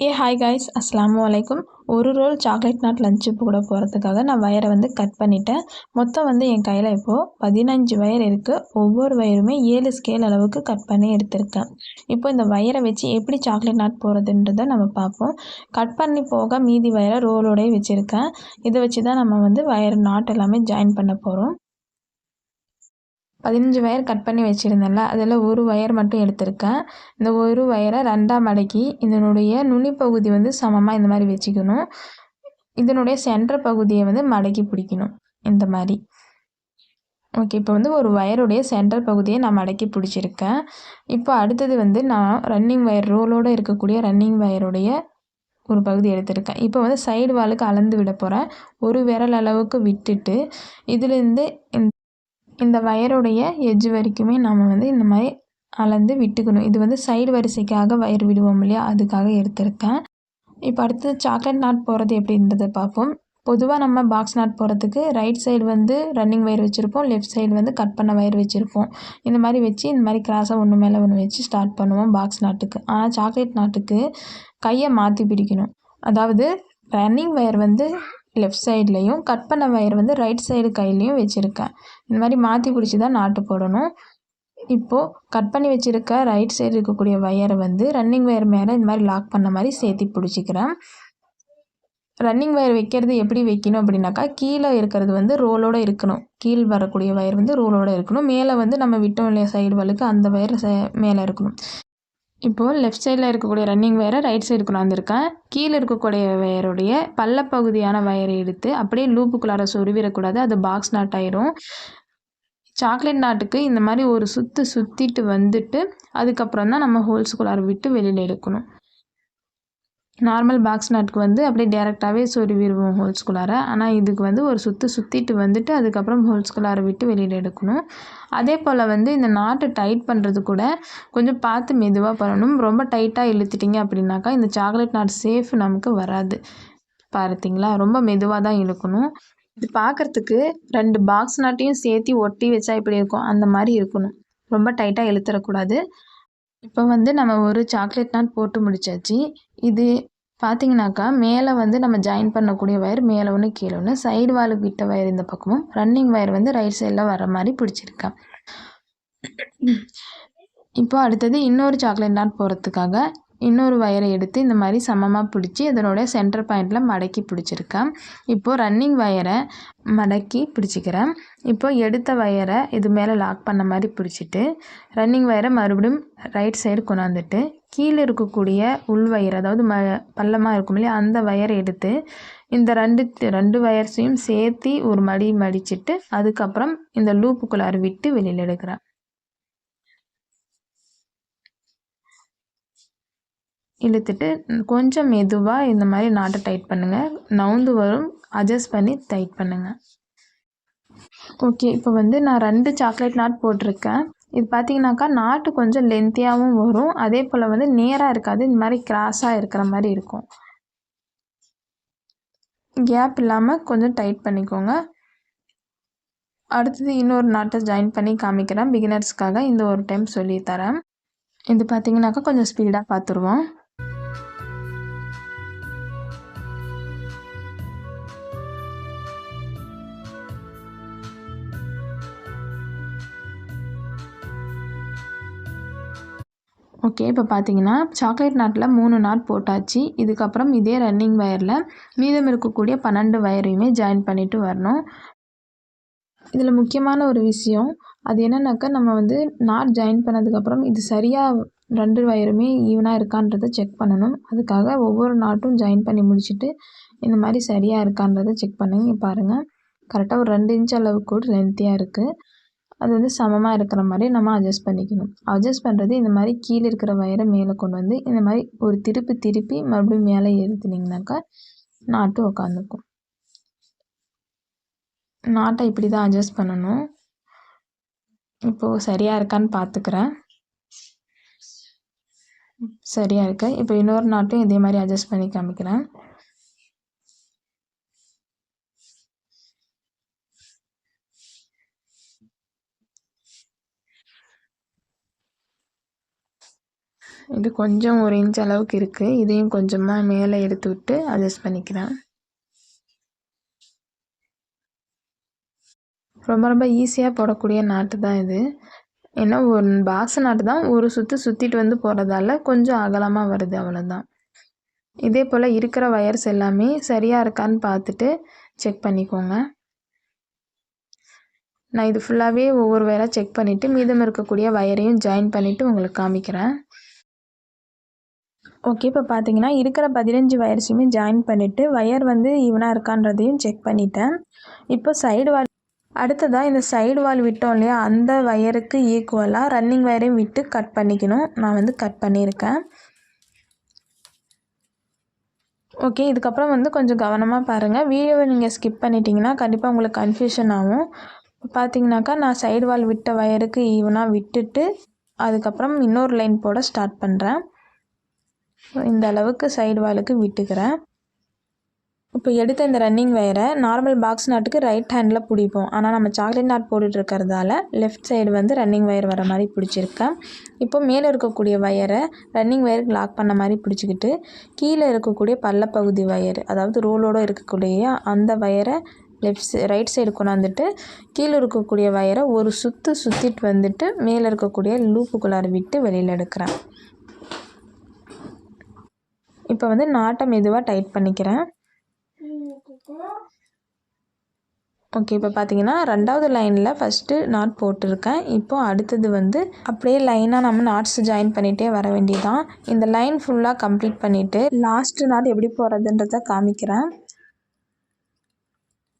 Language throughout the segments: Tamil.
ஏ ஹாய் காய்ஸ் அஸ்லாம் வலைக்கும் ஒரு ரோல் சாக்லேட் நாட் லஞ்சு கூட போகிறதுக்காக நான் வயரை வந்து கட் பண்ணிட்டேன். மொத்தம் வந்து என் கையில் இப்போது பதினஞ்சு வயர் இருக்குது ஒவ்வொரு வயருமே ஏழு ஸ்கேல் அளவுக்கு கட் பண்ணி எடுத்திருக்கேன். இப்போ இந்த வயரை வச்சு எப்படி சாக்லேட் நாட் போகிறதுன்றதை நம்ம பார்ப்போம். கட் பண்ணி போக மீதி வயரை ரோலோடய வச்சுருக்கேன். இதை வச்சு தான் நம்ம வந்து வயர் நாட் எல்லாமே ஜாயின் பண்ண போகிறோம் பதினஞ்சு வயர் கட் பண்ணி வச்சுருந்தேன்ல அதில் ஒரு ஒயர் மட்டும் எடுத்திருக்கேன். இந்த ஒரு ஒயரை ரெண்டாக மடக்கி இதனுடைய நுனிப்பகுதி வந்து சமமாக இந்த மாதிரி வச்சுக்கணும். இதனுடைய சென்டர் பகுதியை வந்து மடக்கி பிடிக்கணும் இந்த மாதிரி. ஓகே இப்போ வந்து ஒரு ஒயருடைய சென்டர் பகுதியை நான் மடக்கி பிடிச்சிருக்கேன். இப்போ அடுத்தது வந்து நான் ரன்னிங் ஒயர் ரோலோடு இருக்கக்கூடிய ரன்னிங் ஒயருடைய ஒரு பகுதி எடுத்திருக்கேன். இப்போ வந்து சைடு வாலுக்கு அளந்து விட போகிறேன் ஒரு விரல் அளவுக்கு விட்டுட்டு இதுலேருந்து இந்த வயருடைய எஜ்ஜு வரைக்குமே நம்ம வந்து இந்த மாதிரி அளந்து விட்டுக்கணும். இது வந்து சைடு வரிசைக்காக வயர் விடுவோம் இல்லையா? அதுக்காக எடுத்திருக்கேன். இப்போ அடுத்தது சாக்லேட் நாட் போகிறது எப்படின்றத பார்ப்போம். பொதுவாக நம்ம பாக்ஸ் நாட் போகிறதுக்கு ரைட் சைடு வந்து ரன்னிங் வயர் வச்சுருப்போம். லெஃப்ட் சைடு வந்து கட் பண்ண வயர் வச்சுருப்போம். இந்த மாதிரி வச்சு இந்த மாதிரி கிராஸாக ஒன்று மேலே ஒன்று வச்சு ஸ்டார்ட் பண்ணுவோம் பாக்ஸ் நாட்டுக்கு ஆனால் சாக்லேட் நாட்டுக்கு கையை மாற்றி பிடிக்கணும். அதாவது ரன்னிங் வயர் வந்து லெஃப்ட் சைட்லேயும் கட் பண்ண வயர் வந்து ரைட் சைடு கையிலையும் வச்சுருக்கேன். இந்த மாதிரி மாற்றி பிடிச்சி தான் நாட்டு போடணும். இப்போது கட் பண்ணி வச்சுருக்க ரைட் சைடு இருக்கக்கூடிய வயரை வந்து ரன்னிங் வயர் மேலே இந்த மாதிரி லாக் பண்ண மாதிரி சேர்த்து பிடிச்சிக்கிறேன். ரன்னிங் வயர் வைக்கிறது எப்படி வைக்கணும் அப்படின்னாக்கா கீழே இருக்கிறது வந்து ரோலோடு இருக்கணும். கீழ் வரக்கூடிய வயர் வந்து ரோலோடு இருக்கணும். மேலே வந்து நம்ம விட்டோம் இல்லையா சைடு வலுக்கு அந்த வயர் மேலே இருக்கணும். இப்போது லெஃப்ட் சைடில் இருக்கக்கூடிய ரன்னிங் வயரை ரைட் சைடு கொண்டாந்துருக்கேன் கீழே இருக்கக்கூடிய வயருடைய பள்ளப்பகுதியான வயரை எடுத்து அப்படியே லூப்புக்குள்ளார சொருவிடக்கூடாது. அது பாக்ஸ் நாட் ஆயிரும். சாக்லேட் நாட்டுக்கு இந்த மாதிரி ஒரு சுற்று சுற்றிட்டு வந்துட்டு அதுக்கப்புறம் தான் நம்ம ஹோல்ஸுக்குள்ளார விட்டு வெளியில் எடுக்கணும். நார்மல் பாக்ஸ் நட்டுக்கு வந்து அப்படியே டேரெக்டாகவே சொருவிடுவோம் ஹோல்ஸ்குள்ளார ஆனால் இதுக்கு வந்து ஒரு சுற்று சுற்றிட்டு வந்துட்டு அதுக்கப்புறம் ஹோல்ஸ்குள்ளார விட்டு வெளியில் எடுக்கணும். அதே போல் வந்து இந்த நாட்டை டைட் பண்ணுறது கூட கொஞ்சம் பார்த்து மெதுவாக பண்ணணும். ரொம்ப டைட்டாக இழுத்துட்டிங்க அப்படின்னாக்கா இந்த சாக்லேட் நாட் சேஃப் நமக்கு வராது. பார்த்தீங்களா? ரொம்ப மெதுவாக தான் இழுக்கணும். இது பார்க்குறதுக்கு ரெண்டு பாக்ஸ் நாட்டையும் சேர்த்து ஒட்டி வச்சா இப்படி இருக்கும். அந்த மாதிரி இருக்கணும். ரொம்ப டைட்டாக இழுத்துடக்கூடாது இப்போ வந்து நம்ம ஒரு சாக்லேட் நாட் போட்டு முடிச்சாச்சு. இது பார்த்தீங்கனாக்கா மேலே வந்து நம்ம ஜாயின் பண்ணக்கூடிய ஒயர் மேலே ஒன்று கீழே ஒன்று சைடு வாலு விட்ட ஒயர் இந்த பக்கமும் ரன்னிங் ஒயர் வந்து ரைட் சைடில் வர மாதிரி பிடிச்சிருக்கேன் இப்போ அடுத்தது இன்னொரு சாக்லேட் நாட் போகிறதுக்காக இன்னொரு வயரை எடுத்து இந்த மாதிரி சமமாக பிடிச்சி அதனுடைய சென்டர் பாயிண்டில் மடக்கி பிடிச்சிருக்கேன். இப்போது ரன்னிங் வயரை மடக்கி பிடிச்சிக்கிறேன். இப்போது எடுத்த வயரை இது மேலே லாக் பண்ண மாதிரி பிடிச்சிட்டு ரன்னிங் வயரை மறுபடியும் ரைட் சைடு கொண்டாந்துட்டு கீழே இருக்கக்கூடிய உள் வயர் அதாவது ம பள்ளமாக இருக்கும் இல்லையா அந்த வயரை எடுத்து இந்த ரெண்டு ரெண்டு வயர்ஸையும் சேர்த்து ஒரு மடி மடிச்சிட்டு அதுக்கப்புறம் இந்த லூப்புக்குள்ளார விட்டு வெளியில் எடுக்கிறேன். இழுத்துட்டு கொஞ்சம் மெதுவாக இந்த மாதிரி நாட்டை டைட் பண்ணுங்கள் நவுந்து வரும். அட்ஜஸ்ட் பண்ணி டைட் பண்ணுங்கள் ஓகே இப்போ வந்து நான் ரெண்டு சாக்லேட் நாட் போட்டிருக்கேன். இது பார்த்தீங்கன்னாக்கா நாட்டு கொஞ்சம் லென்த்தியாகவும் வரும். அதே போல் வந்து நேராக இருக்காது. இந்த மாதிரி கிராஸாக இருக்கிற மாதிரி இருக்கும். கேப் இல்லாமல் கொஞ்சம் டைட் பண்ணிக்கோங்க. அடுத்தது இன்னொரு நாட்டை ஜாயின் பண்ணி காமிக்கிறேன். பிகினர்ஸ்க்காக இந்த ஒரு டைம் சொல்லித்தரேன். இது பார்த்தீங்கன்னாக்கா கொஞ்சம் ஸ்பீடாக பார்த்துருவோம் ஓகே இப்போ பார்த்தீங்கன்னா சாக்லேட் நாட்டில் மூணு நாட் போட்டாச்சு. இதுக்கப்புறம் இதே ரன்னிங் வயரில் மீதம் இருக்கக்கூடிய பன்னெண்டு வயரையுமே ஜாயின் பண்ணிவிட்டு வரணும். இதில் முக்கியமான ஒரு விஷயம் அது என்னென்னாக்கா நம்ம வந்து நாட் ஜாயின் பண்ணதுக்கப்புறம் இது சரியாக ரெண்டு வயருமே ஈவனாக இருக்கான்றதை செக் பண்ணணும். அதுக்காக ஒவ்வொரு நாட்டும் ஜாயின் பண்ணி முடிச்சுட்டு இந்த மாதிரி சரியாக இருக்கான்றதை செக் பண்ணுங்க பாருங்கள் கரெக்டாக ஒரு ரெண்டு இன்ச் அளவுக்கு கூட லென்த்தியாக இருக்குது அது வந்து சமமாக இருக்கிற மாதிரி நம்ம அட்ஜஸ்ட் பண்ணிக்கணும். அட்ஜஸ்ட் பண்ணுறது இந்த மாதிரி கீழே இருக்கிற வயரை மேலே கொண்டு வந்து இந்த மாதிரி ஒரு திருப்பி திருப்பி மறுபடியும் மேலே ஏற்றுனீங்கனாக்கா நாட்டு உக்காந்துக்கும். நாட்டை இப்படி தான் அட்ஜஸ்ட் பண்ணணும். இப்போது சரியாக இருக்கான்னு பார்த்துக்கிறேன் சரியாக இருக்கு. இப்போ இன்னொரு நாட்டையும் இதே மாதிரி அட்ஜஸ்ட் பண்ணி காமிக்கிறேன். இது கொஞ்சம் ஒரு இன்ச் அளவுக்கு இருக்குது இதையும் கொஞ்சமாக மேலே எடுத்து விட்டு அட்ஜஸ்ட் பண்ணிக்கிறேன் ரொம்ப ரொம்ப ஈஸியாக போடக்கூடிய நாட்டு தான் இது. ஏன்னா ஒரு பாக்ஸ் நாட்டு தான். ஒரு சுற்று சுற்றிட்டு வந்து போகிறதால கொஞ்சம் அகலமாக வருது அவ்வளோதான் இதே போல் இருக்கிற வயர்ஸ் எல்லாமே சரியாக இருக்கான்னு பார்த்துட்டு செக் பண்ணிக்கோங்க. நான் இது ஃபுல்லாகவே ஒவ்வொரு வயராக செக் பண்ணிவிட்டு மீதம் இருக்கக்கூடிய வயரையும் ஜாயின் பண்ணிவிட்டு உங்களுக்கு காமிக்கிறேன். ஓகே இப்போ பார்த்தீங்கன்னா இருக்கிற பதினஞ்சு வயர்ஸையுமே ஜாயின் பண்ணிவிட்டு வயர் வந்து ஈவனாக இருக்கான்றதையும் செக் பண்ணிட்டேன். இப்போ சைடு வால் அடுத்ததாக இந்த சைடு வால் விட்டோம் இல்லையா அந்த வயருக்கு ஈக்குவலாக ரன்னிங் வயரையும் விட்டு கட் பண்ணிக்கணும். நான் வந்து கட் பண்ணியிருக்கேன். ஓகே இதுக்கப்புறம் வந்து கொஞ்சம் கவனமாக பாருங்கள் வீடியோவை நீங்கள் ஸ்கிப் பண்ணிட்டீங்கன்னா கண்டிப்பாக உங்களுக்கு கன்ஃபியூஷன் ஆகும். பார்த்தீங்கன்னாக்கா நான் சைடு வால் விட்ட வயருக்கு ஈவனாக விட்டுட்டு அதுக்கப்புறம் இன்னொரு லைன் போட ஸ்டார்ட் பண்ணுறேன் இந்த அளவுக்கு சைடு வாலுக்கு விட்டுக்கிறேன். இப்போ எடுத்த இந்த ரன்னிங் வயரை நார்மல் பாக்ஸ் நாட்டுக்கு ரைட் ஹேண்டில் பிடிப்போம். ஆனால் நம்ம சாக்லேட் நாட் போட்டுட்ருக்கிறதால லெஃப்ட் சைடு வந்து ரன்னிங் வயர் வர மாதிரி பிடிச்சிருக்கேன் இப்போ மேலே இருக்கக்கூடிய வயரை ரன்னிங் வயருக்கு லாக் பண்ண மாதிரி பிடிச்சிக்கிட்டு கீழே இருக்கக்கூடிய பள்ளப்பகுதி வயர் அதாவது ரோலோடு இருக்கக்கூடிய அந்த வயரை லெஃப்ட் ரைட் சைடு கொண்டாந்துட்டு கீழே இருக்கக்கூடிய வயரை ஒரு சுற்று சுற்றிட்டு வந்துட்டு மேலே இருக்கக்கூடிய லூப்புக்குள்ளார விட்டு வெளியில் எடுக்கிறேன். இப்போ வந்து நாட்டை மெதுவாக டைட் பண்ணிக்கிறேன். ஓகே இப்போ பார்த்தீங்கன்னா ரெண்டாவது லைனில் ஃபஸ்ட்டு நாட் போட்டிருக்கேன். இப்போது அடுத்தது வந்து அப்படியே லைனாக நம்ம நாட்ஸ் ஜாயின் பண்ணிகிட்டே வர வேண்டியதான் இந்த லைன் ஃபுல்லாக கம்ப்ளீட் பண்ணிவிட்டு லாஸ்ட்டு நாட் எப்படி போகிறதுன்றத காமிக்கிறேன்.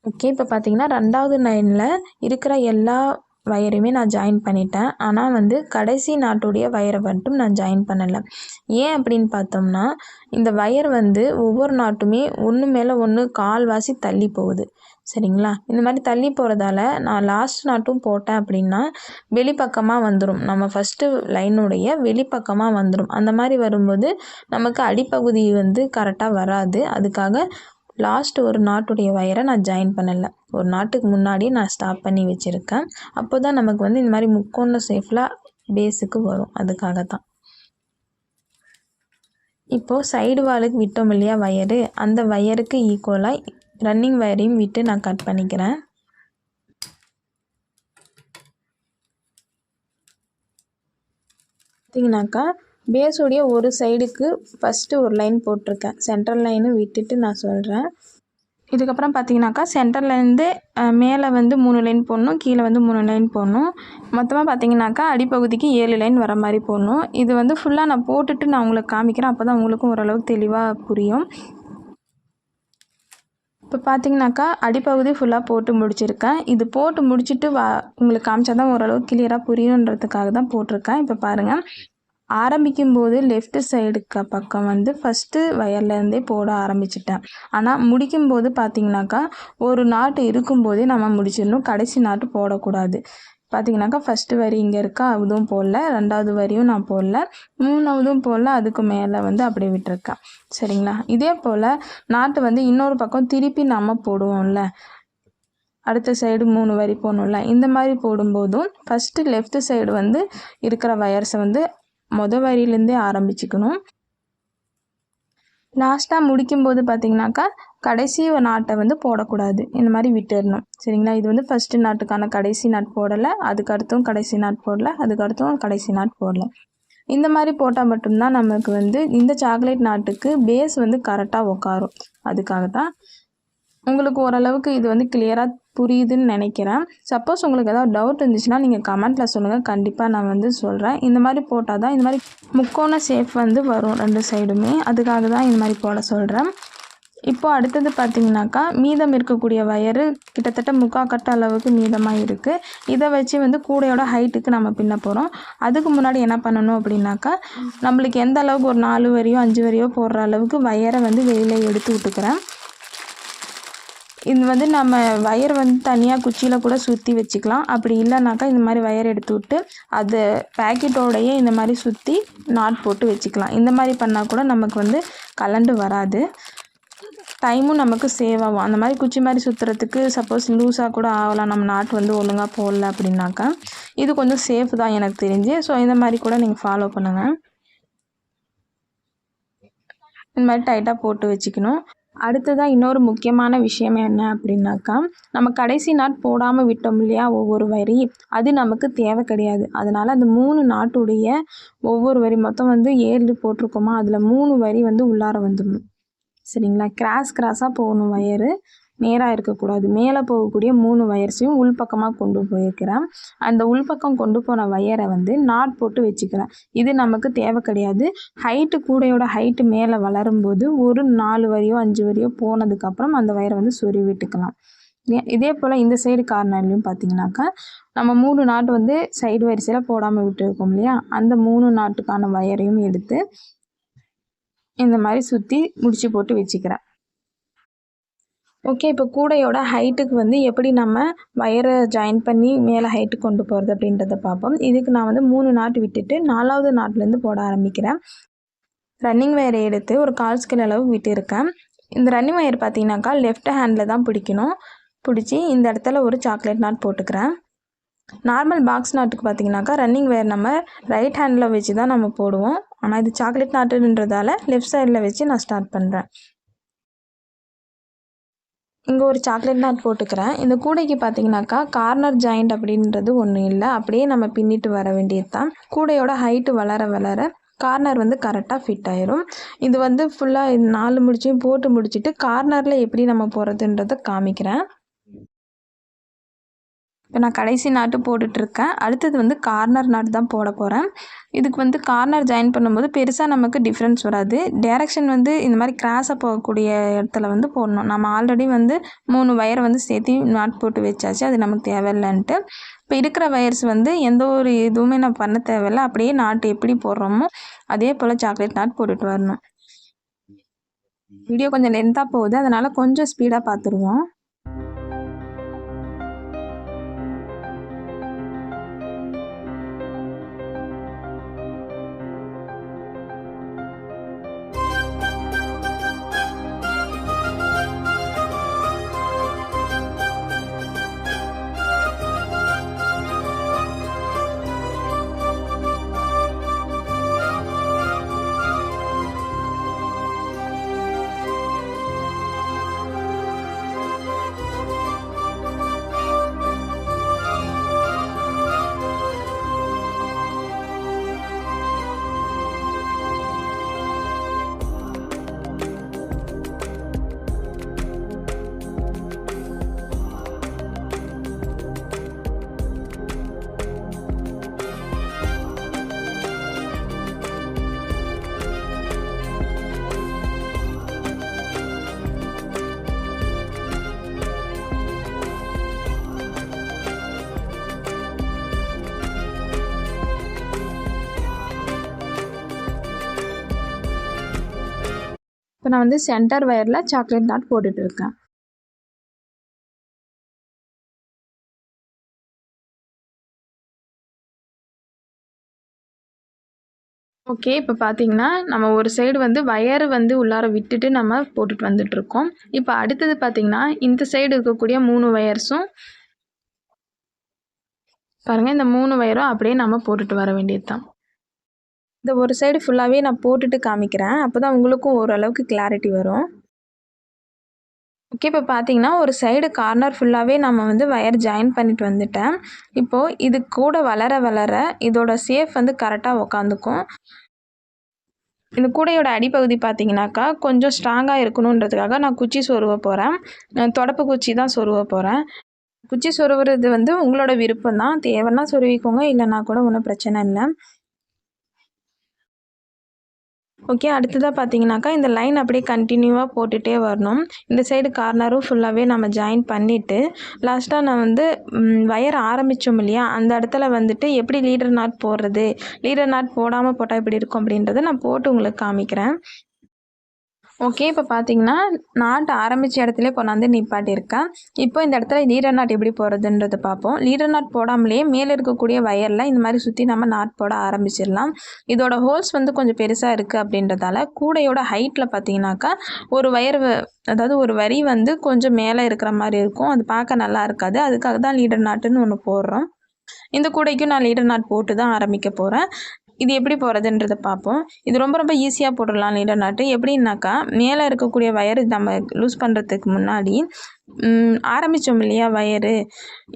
ஓகே இப்போ பார்த்தீங்கன்னா ரெண்டாவது லைனில் இருக்கிற எல்லா வயரையுமே நான் ஜாயின் பண்ணிட்டேன். ஆனால் வந்து கடைசி நாட்டுடைய வயரை மட்டும் நான் ஜாயின் பண்ணலை. ஏன் அப்படின்னு பார்த்தோம்னா இந்த வயர் வந்து ஒவ்வொரு நாட்டுமே ஒன்று மேலே ஒன்று கால்வாசி தள்ளி போகுது. சரிங்களா? இந்த மாதிரி தள்ளி போகிறதால நான் லாஸ்ட் நாட்டும் போட்டேன் அப்படின்னா வெளிப்பக்கமாக வந்துடும் நம்ம ஃபஸ்ட்டு லைனுடைய வெளிப்பக்கமாக வந்துடும் அந்த மாதிரி வரும்போது நமக்கு அடிப்பகுதி வந்து கரெக்டாக வராது. அதுக்காக லாஸ்ட் ஒரு நாட்டுடைய வயரை நான் ஜாயின் பண்ணலை. ஒரு நாட்டுக்கு முன்னாடியே நான் ஸ்டாப் பண்ணி வச்சுருக்கேன். அப்போ தான் நமக்கு வந்து இந்த மாதிரி முக்கோண சேஃபில் பேஸுக்கு வரும். அதுக்காக தான் இப்போது சைடு வாலுக்கு விட்டோம் இல்லையா வயரு? அந்த வயருக்கு ஈக்குவலாக ரன்னிங் வயரையும் விட்டு நான் கட் பண்ணிக்கிறேன். பார்த்தீங்கன்னாக்கா பேஸுடைய ஒரு சைடுக்கு ஃபஸ்ட்டு ஒரு லைன் போட்டிருக்கேன். சென்ட்ரல் லைனு விட்டுட்டு நான் சொல்கிறேன் இதுக்கப்புறம் பார்த்தீங்கன்னாக்கா சென்டர்லேருந்து மேலே வந்து மூணு லைன் போடணும் கீழே வந்து மூணு லைன் போடணும். மொத்தமாக பார்த்தீங்கன்னாக்கா அடிப்பகுதிக்கு ஏழு லைன் வர மாதிரி போடணும். இது வந்து ஃபுல்லாக நான் போட்டுட்டு நான் உங்களுக்கு காமிக்கிறேன். அப்போ தான் உங்களுக்கும் ஓரளவுக்கு தெளிவாக புரியும். இப்போ பார்த்தீங்கன்னாக்கா அடிப்பகுதி ஃபுல்லாக போட்டு முடிச்சிருக்கேன். இது போட்டு முடிச்சுட்டு வா உங்களுக்கு காமிச்சா தான் ஓரளவுக்கு கிளியராக புரியுன்றதுக்காக தான் போட்டிருக்கேன். இப்போ பாருங்கள் ஆரம்பிக்கும் போது லெஃப்ட் சைடுக்கு பக்கம் வந்து ஃபஸ்ட்டு வயர்லேருந்தே போட ஆரம்பிச்சிட்டேன். ஆனால் முடிக்கும் போது பார்த்திங்கனாக்கா ஒரு நாட்டு இருக்கும்போதே நம்ம முடிச்சிடணும். கடைசி நாட்டு போடக்கூடாது. பார்த்தீங்கன்னாக்கா ஃபஸ்ட்டு வரி இங்கே இருக்கா அதுவும் போடல. ரெண்டாவது வரியும் நான் போடல. மூணாவதும் போடல அதுக்கு மேலே வந்து அப்படியே விட்டுருக்கேன் சரிங்களா? இதே போல் நாட்டு வந்து இன்னொரு பக்கம் திருப்பி நம்ம போடுவோம்ல. அடுத்த சைடு மூணு வரி போடணும்ல. இந்த மாதிரி போடும்போதும் ஃபஸ்ட்டு லெஃப்ட் சைடு வந்து இருக்கிற வயர்ஸை வந்து மொதல் வரியிலேருந்தே ஆரம்பிச்சுக்கணும். லாஸ்ட்டாக முடிக்கும்போது பார்த்தீங்கன்னாக்கா கடைசி நாட்டை வந்து போடக்கூடாது. இந்த மாதிரி விட்டுடணும் சரிங்களா? இது வந்து ஃபஸ்ட்டு நாட்டுக்கான கடைசி நாட் போடலை. அதுக்கு அடுத்தும் கடைசி நாட் போடலை. அதுக்கு அடுத்தும் கடைசி நாட் போடலை. இந்த மாதிரி போட்டால் மட்டும்தான் நமக்கு வந்து இந்த சாக்லேட் நாட்டுக்கு பேஸ் வந்து கரெக்டாக உட்காரும் அதுக்காக தான் உங்களுக்கு ஓரளவுக்கு இது வந்து கிளியராக புரியுதுன்னு நினைக்கிறேன். சப்போஸ் உங்களுக்கு ஏதாவது டவுட் இருந்துச்சுன்னா நீங்கள் கமெண்ட்டில் சொல்லுங்கள் கண்டிப்பாக நான் வந்து சொல்கிறேன் இந்த மாதிரி போட்டால் தான் இந்த மாதிரி முக்கோண ஷேப் வந்து வரும் ரெண்டு சைடுமே அதுக்காக தான் இந்த மாதிரி போட சொல்கிறேன் இப்போ அடுத்தது பார்த்திங்கனாக்கா மீதம் இருக்கக்கூடிய வயரு கிட்டத்தட்ட முக்கால் கட்ட அளவுக்கு மீதமாக இருக்குது இதை வச்சு வந்து கூடையோட ஹைட்டுக்கு நம்ம பின்ன போகிறோம் அதுக்கு முன்னாடி என்ன பண்ணணும் அப்படின்னாக்கா நம்மளுக்கு எந்த அளவுக்கு ஒரு நாலு வரியோ அஞ்சு வரியோ போடுற அளவுக்கு வயரை வந்து வெளியில் எடுத்து விட்டுக்கிறேன். இது வந்து நம்ம வயர் வந்து தனியாக குச்சியில் கூட சுற்றி வச்சுக்கலாம். அப்படி இல்லைனாக்கா இந்த மாதிரி வயர் எடுத்து விட்டு அது பேக்கெட்டோடையே இந்த மாதிரி சுற்றி நாட் போட்டு வச்சுக்கலாம். இந்த மாதிரி பண்ணால் கூட நமக்கு வந்து கலண்டு வராது. டைமும் நமக்கு சேவ் ஆகும். அந்த மாதிரி குச்சி மாதிரி சுற்றுறதுக்கு சப்போஸ் லூஸாக கூட ஆகலாம். நம்ம நாட்டு வந்து ஒழுங்காக போடல அப்படின்னாக்கா இது கொஞ்சம் சேஃப் தான் எனக்கு தெரிஞ்சு. ஸோ இந்த மாதிரி கூட நீங்கள் ஃபாலோ பண்ணுங்கள் இந்த மாதிரி டைட்டாக போட்டு வச்சுக்கணும். அடுத்ததாக இன்னொரு முக்கியமான விஷயம் என்ன அப்படின்னாக்கா நம்ம கடைசி நாட் போடாமல் விட்டோம் இல்லையா ஒவ்வொரு வரி அது நமக்கு தேவை கிடையாது. அதனால் அந்த மூணு நாட்டுடைய ஒவ்வொரு வரி மொத்தம் வந்து ஏழு போட்டிருக்கோமா அதில் மூணு வரி வந்து உள்ளார வந்துடணும். சரிங்களா? கிராஸ் கிராஸாக போகணும் வயரு. நேராக இருக்கக்கூடாது. மேலே போகக்கூடிய மூணு வயர்ஸையும் உள்பக்கமாக கொண்டு போயிருக்கிறேன். அந்த உள்பக்கம் கொண்டு போன வயரை வந்து நாட் போட்டு வச்சுக்கிறேன். இது நமக்கு தேவை கிடையாது. ஹைட்டு கூடையோட ஹைட்டு மேலே வளரும்போது ஒரு நாலு வரியோ அஞ்சு வரியோ போனதுக்கப்புறம் அந்த வயரை வந்து சொறி விட்டுக்கலாம். இதே போல் இந்த சைடு கார்னர்லையும் பார்த்தீங்கன்னாக்கா நம்ம மூணு நாட்டு வந்து சைடு வரிசையில் போடாமல் விட்டுருக்கோம் இல்லையா? அந்த மூணு நாட்டுக்கான வயரையும் எடுத்து இந்த மாதிரி சுற்றி முடிச்சு போட்டு வச்சுக்கிறேன். ஓகே இப்போ கூடையோட ஹைட்டுக்கு வந்து எப்படி நம்ம வயரை ஜாயின் பண்ணி மேலே ஹைட்டு கொண்டு போகிறது அப்படின்றத பார்ப்போம். இதுக்கு நான் வந்து மூணு நாட்டு விட்டுட்டு நாலாவது நாட்லேருந்து போட ஆரம்பிக்கிறேன். ரன்னிங் வயரை எடுத்து ஒரு கால் ஸ்கேல் அளவு விட்டுருக்கேன். இந்த ரன்னிங் வயர் பார்த்தீங்கன்னாக்கா லெஃப்ட் ஹேண்டில் தான் பிடிக்கணும். பிடிச்சி இந்த இடத்துல ஒரு சாக்லேட் நாட் போட்டுக்கிறேன். நார்மல் பாக்ஸ் நாட்டுக்கு பார்த்தீங்கன்னாக்கா ரன்னிங் வயர் நம்ம ரைட் ஹேண்டில் வச்சு தான் நம்ம போடுவோம். ஆனால் இது சாக்லேட் நாட்டுன்றதால லெஃப்ட் சைடில் வச்சு நான் ஸ்டார்ட் பண்ணுறேன் இங்கே ஒரு சாக்லேட் நாட் போட்டுக்கிறேன். இந்த கூடைக்கு பார்த்தீங்கன்னாக்கா கார்னர் ஜாயிண்ட் அப்படின்றது ஒன்றும் இல்லை. அப்படியே நம்ம பின்னிட்டு வர வேண்டியது தான் கூடையோட ஹைட்டு வளர வளர கார்னர் வந்து கரெக்டாக ஃபிட் ஆயிரும். இது வந்து ஃபுல்லாக நாலு முடிச்சையும் போட்டு முடிச்சுட்டு கார்னரில் எப்படி நம்ம போகிறதுன்றதை காமிக்கிறேன். இப்போ நான் கடைசி நாட்டு போட்டுட்ருக்கேன். அடுத்தது வந்து கார்னர் நாட்டு தான் போட போகிறேன் இதுக்கு வந்து கார்னர் ஜாயின் பண்ணும்போது பெருசாக நமக்கு டிஃப்ரென்ஸ் வராது. டேரெக்ஷன் வந்து இந்த மாதிரி கிராஸாக போகக்கூடிய இடத்துல வந்து போடணும். நம்ம ஆல்ரெடி வந்து மூணு வயரை வந்து சேர்த்து நாட் போட்டு வச்சாச்சு. அது நமக்கு தேவையில்லைன்ட்டு. இப்போ இருக்கிற வயர்ஸ் வந்து எந்த ஒரு இதுவுமே நான் பண்ண தேவையில்லை. அப்படியே நாட்டு எப்படி போடுறோமோ அதே போல் சாக்லேட் நாட் போட்டுட்டு வரணும். வீடியோ கொஞ்சம் லென்த்தாக போகுது. அதனால் கொஞ்சம் ஸ்பீடாக பார்த்துருவோம். இப்போ நான் வந்து சென்டர் வயரில் சாக்லேட் நாட் போட்டுட்டு இருக்கேன். ஓகே இப்போ பார்த்தீங்கன்னா நம்ம ஒரு சைடு வந்து வயர் வந்து உள்ளார விட்டுட்டு நம்ம போட்டுட்டு வந்துட்டுருக்கோம் இப்போ அடுத்தது பார்த்தீங்கன்னா இந்த சைடு இருக்கக்கூடிய மூணு வயர்ஸும் பாருங்கள் இந்த மூணு வயரும் அப்படியே நம்ம போட்டுட்டு வர வேண்டியது தான் இந்த ஒரு சைடு ஃபுல்லாகவே நான் போட்டுட்டு காமிக்கிறேன். அப்போ தான் உங்களுக்கும் ஓரளவுக்கு கிளாரிட்டி வரும். ஓகே இப்போ பார்த்தீங்கன்னா ஒரு சைடு கார்னர் ஃபுல்லாகவே நம்ம வந்து வயர் ஜாயின் பண்ணிட்டு வந்துட்டேன். இப்போது இது கூட வளர வளர இதோட சேஃப் வந்து கரெக்டாக உக்காந்துக்கும். இந்த கூடையோட அடிப்பகுதி பார்த்தீங்கன்னாக்கா கொஞ்சம் ஸ்ட்ராங்காக இருக்கணுன்றதுக்காக நான் குச்சி சொருவ போகிறேன் தொடப்பு குச்சி தான் சொருவ போகிறேன் குச்சி சொருவுறது வந்து உங்களோட விருப்பம் தான் தேவைன்னா சொருவிக்கோங்க இல்லைன்னா கூட ஒன்றும் பிரச்சனை இல்லை. ஓகே அடுத்ததாக பார்த்தீங்கன்னாக்கா இந்த லைன் அப்படியே கண்டினியூவாக போட்டுகிட்டே வரணும். இந்த சைடு கார்னரும் ஃபுல்லாகவே நம்ம ஜாயின் பண்ணிவிட்டு லாஸ்ட்டாக நான் வந்து வயர் ஆரம்பித்தோம் இல்லையா? அந்த இடத்துல வந்துட்டு எப்படி லீடர் நாட் போடுறது? லீடர் நாட் போடாமல் போட்டால் எப்படி இருக்கும் அப்படின்றத நான் போட்டு உங்களுக்கு காமிக்கிறேன். ஓகே இப்போ பார்த்தீங்கன்னா நாட்டு ஆரம்பித்த இடத்துல கொண்டாந்து நிப்பாட்டியிருக்கேன். இப்போ இந்த இடத்துல லீடர் நாட் எப்படி போகிறதுன்றது பார்ப்போம் லீடர் நாட் போடாமலேயே மேலே இருக்கக்கூடிய வயரில் இந்த மாதிரி சுற்றி நம்ம நாட் போட ஆரம்பிச்சிடலாம். இதோட ஹோல்ஸ் வந்து கொஞ்சம் பெருசாக இருக்குது அப்படின்றதால கூடையோட ஹைட்டில் பார்த்தீங்கன்னாக்கா ஒரு வயர் அதாவது ஒரு வரி வந்து கொஞ்சம் மேலே இருக்கிற மாதிரி இருக்கும். அது பார்க்க நல்லா இருக்காது. அதுக்காக தான் லீடர் நாட்டுன்னு ஒன்று போடுறோம். இந்த கூடைக்கும் நான் லீடர் நாட் போட்டு தான் ஆரம்பிக்க போகிறேன் இது எப்படி போகிறதுன்றதை பார்ப்போம். இது ரொம்ப ரொம்ப ஈஸியாக போட்டுடலாம் லீடர் நாட்டு. எப்படின்னாக்கா மேலே இருக்கக்கூடிய வயர் நம்ம லூஸ் பண்ணுறதுக்கு முன்னாடி ஆரம்பித்தோம் இல்லையா வயரு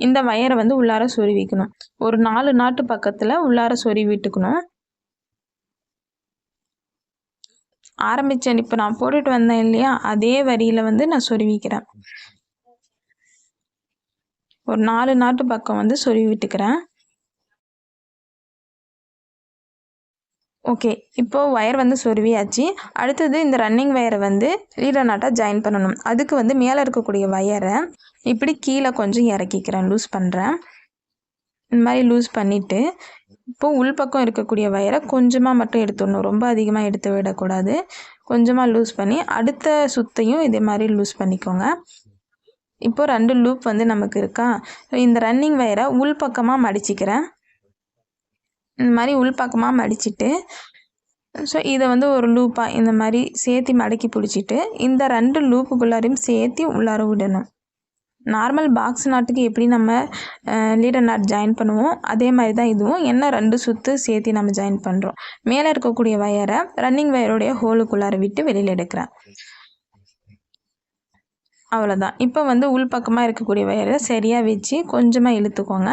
இந்த வயரை வந்து உள்ளார சொருவிக்கணும் ஒரு நாலு நாட்டு பக்கத்தில் உள்ளார சொருவிட்டுக்கணும் ஆரம்பித்தேன் இப்போ நான் போட்டுட்டு வந்தேன் இல்லையா அதே வரியில் வந்து நான் சொருவிக்கிறேன் ஒரு நாலு நாட்டு பக்கம் வந்து சொருவிட்டுக்கிறேன் ஓகே இப்போது ஒயர் வந்து சொருவியாச்சு. அடுத்தது இந்த ரன்னிங் ஒயரை வந்து லீடர் நாட்டாக ஜாயின் பண்ணணும். அதுக்கு வந்து மேலே இருக்கக்கூடிய ஒயரை இப்படி கீழே கொஞ்சம் இறக்கிக்கிறேன் லூஸ் பண்ணுறேன் இந்த மாதிரி லூஸ் பண்ணிவிட்டு இப்போது உள்பக்கம் இருக்கக்கூடிய ஒயரை கொஞ்சமாக மட்டும் எடுத்துடணும். ரொம்ப அதிகமாக எடுத்து விடக்கூடாது. கொஞ்சமாக லூஸ் பண்ணி அடுத்த சுத்தையும் இதே மாதிரி லூஸ் பண்ணிக்கோங்க. இப்போது ரெண்டு லூப் வந்து நமக்கு இருக்கா? இந்த ரன்னிங் வயரை உள்பக்கமாக மடிச்சிக்கிறேன். இந்த மாதிரி உள்பக்கமாக மடிச்சுட்டு ஸோ இதை வந்து ஒரு லூப்பாக இந்த மாதிரி சேர்த்தி மடக்கி பிடிச்சிட்டு இந்த ரெண்டு லூப்புக்குள்ளாரையும் சேர்த்தி உள்ளார விடணும். நார்மல் பாக்ஸ் நாட்டுக்கு எப்படி நம்ம லீடர் நாட் ஜாயின் பண்ணுவோம் அதே மாதிரி தான் இதுவும். என்ன ரெண்டு சுற்று சேர்த்து நம்ம ஜாயின் பண்ணுறோம் மேலே இருக்கக்கூடிய வயரை ரன்னிங் வயருடைய ஹோலுக்குள்ளார விட்டு வெளியில் எடுக்கிறேன். அவ்வளோதான் இப்போ வந்து உள்பக்கமாக இருக்கக்கூடிய வயரை சரியாக வச்சு கொஞ்சமாக இழுத்துக்கோங்க.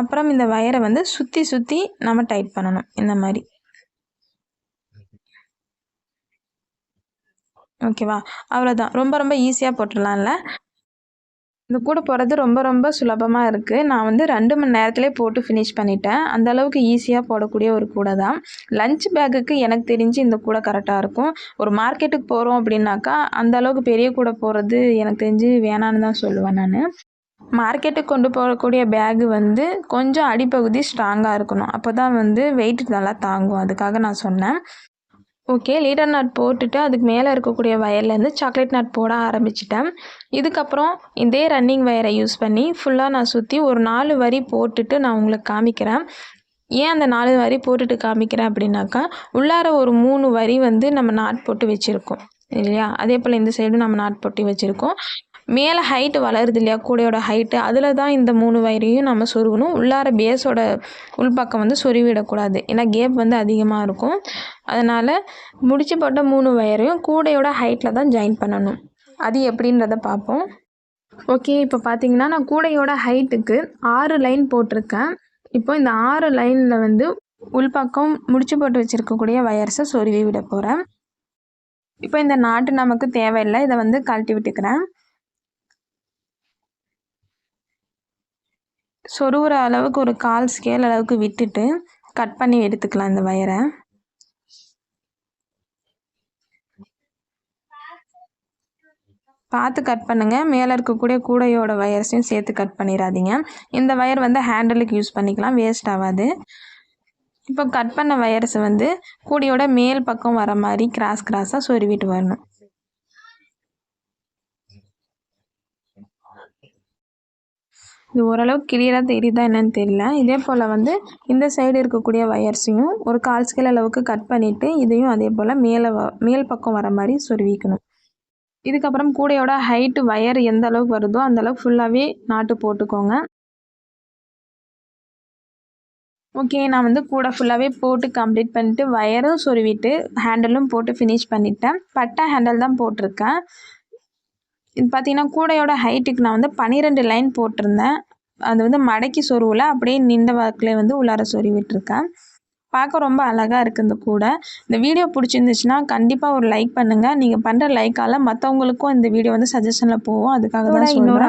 அப்புறம் இந்த வயரை வந்து சுற்றி சுற்றி நம்ம டைட் பண்ணணும். இந்த மாதிரி. ஓகேவா அவ்வளோதான் ரொம்ப ரொம்ப ஈஸியாக போட்டுடலாம்ல? இந்த கூட போகிறது ரொம்ப ரொம்ப சுலபமாக இருக்குது நான் வந்து ரெண்டு மணி நேரத்துலேயே போட்டு ஃபினிஷ் பண்ணிட்டேன். அந்த அளவுக்கு ஈஸியாக போடக்கூடிய ஒரு கூடை தான். லஞ்ச் பேக்குக்கு எனக்கு தெரிஞ்சு இந்த கூடை கரெக்டாக இருக்கும். ஒரு மார்க்கெட்டுக்கு போகிறோம் அப்படின்னாக்கா அந்த அளவுக்கு பெரிய கூடை போகிறது எனக்கு தெரிஞ்சு வேணான்னு தான் சொல்லுவேன் நான். மார்க்கெட்டுக்கு கொண்டு போகக்கூடிய பேகு வந்து கொஞ்சம் அடிப்பகுதி ஸ்ட்ராங்காக இருக்கணும். அப்போ தான் வந்து வெயிட் நல்லா தாங்கும். அதுக்காக நான் சொன்னேன். ஓகே லீடர் நட் போட்டுட்டு அதுக்கு மேலே இருக்கக்கூடிய வயர்லேருந்து சாக்லேட் நட் போட ஆரம்பிச்சிட்டேன். இதுக்கப்புறம் இதே ரன்னிங் வயரை யூஸ் பண்ணி ஃபுல்லாக நான் சுற்றி ஒரு நாலு வரி போட்டுட்டு நான் உங்களுக்கு காமிக்கிறேன். ஏன் அந்த நாலு வரி போட்டுட்டு காமிக்கிறேன் அப்படின்னாக்கா உள்ளார ஒரு மூணு வரி வந்து நம்ம நாட் போட்டு வச்சுருக்கோம். இல்லையா? அதே போல் இந்த சைடும் நம்ம நாட் போட்டு வச்சுருக்கோம். மேலே ஹைட்டு வளருது இல்லையா? கூடையோட ஹைட்டு அதில் தான் இந்த மூணு வயரையும் நம்ம சொருகணும். உள்ளார பேஸோட உள்பக்கம் வந்து சொருவிடக்கூடாது ஏன்னா கேப் வந்து அதிகமாக இருக்கும். அதனால் முடிச்சு போட்ட மூணு வயரையும் கூடையோட ஹைட்டில் தான் ஜாயின் பண்ணணும். அது எப்படின்றத பார்ப்போம். ஓகே இப்போ பார்த்தீங்கன்னா நான் கூடையோட ஹைட்டுக்கு ஆறு லைன் போட்டிருக்கேன். இப்போ இந்த ஆறு லைனில் வந்து உள்பக்கம் முடிச்சு போட்டு வச்சுருக்கக்கூடிய வயர்ஸை சொருவி விட போகிறேன் இப்போ இந்த நாட்டு நமக்கு தேவையில்லை. இதை வந்து கழட்டி விட்டுக்கிறேன். சொருகிற அளவுக்கு ஒரு கால் ஸ்கேல் அளவுக்கு விட்டுட்டு கட் பண்ணி எடுத்துக்கலாம் இந்த வயரை. பார்த்து கட் பண்ணுங்கள் மேலே இருக்கக்கூடிய கூடையோட வயர்ஸையும் சேர்த்து கட் பண்ணிடாதீங்க. இந்த வயர் வந்து ஹேண்டலுக்கு யூஸ் பண்ணிக்கலாம். வேஸ்ட் ஆகாது. இப்போ கட் பண்ண வயர்ஸ் வந்து கூடையோட மேல் பக்கம் வர மாதிரி கிராஸ் கிராஸாக சொருவிட்டு வரணும். இது ஓரளவுக்கு கிளியராக தெரியுதா என்னென்னு தெரியல. இதே போல் வந்து இந்த சைடு இருக்கக்கூடிய வயர்ஸையும் ஒரு கால் ஸ்கேல் அளவுக்கு கட் பண்ணிவிட்டு இதையும் அதே போல் மேலே மேல் பக்கம் வர மாதிரி சொருவிக்கணும். இதுக்கப்புறம் கூடையோட ஹைட்டு வயர் எந்த அளவுக்கு வருதோ அந்தளவுக்கு ஃபுல்லாகவே நாட்டு போட்டுக்கோங்க. ஓகே நான் வந்து கூட ஃபுல்லாகவே போட்டு கம்ப்ளீட் பண்ணிவிட்டு வயரும் சொருவிட்டு ஹேண்டலும் போட்டு ஃபினிஷ் பண்ணிட்டேன். பட்டை ஹேண்டல் தான் போட்டிருக்கேன். இது பார்த்தீங்கன்னா கூடையோட ஹைட்டுக்கு நான் வந்து பன்னிரெண்டு லைன் போட்டிருந்தேன். அது வந்து மடக்கி சொருவில் அப்படியே நின்ற வாக்கில் வந்து உள்ளார சொருவி விட்டுருக்கேன் பார்க்க ரொம்ப அழகாக இருக்குது இந்த கூடை. இந்த வீடியோ பிடிச்சிருந்துச்சுன்னா கண்டிப்பாக ஒரு லைக் பண்ணுங்கள் நீங்கள் பண்ணுற லைக்கால் மற்றவங்களுக்கும் இந்த வீடியோ வந்து சஜஷனில் போகும். அதுக்காக தான் இன்னொரு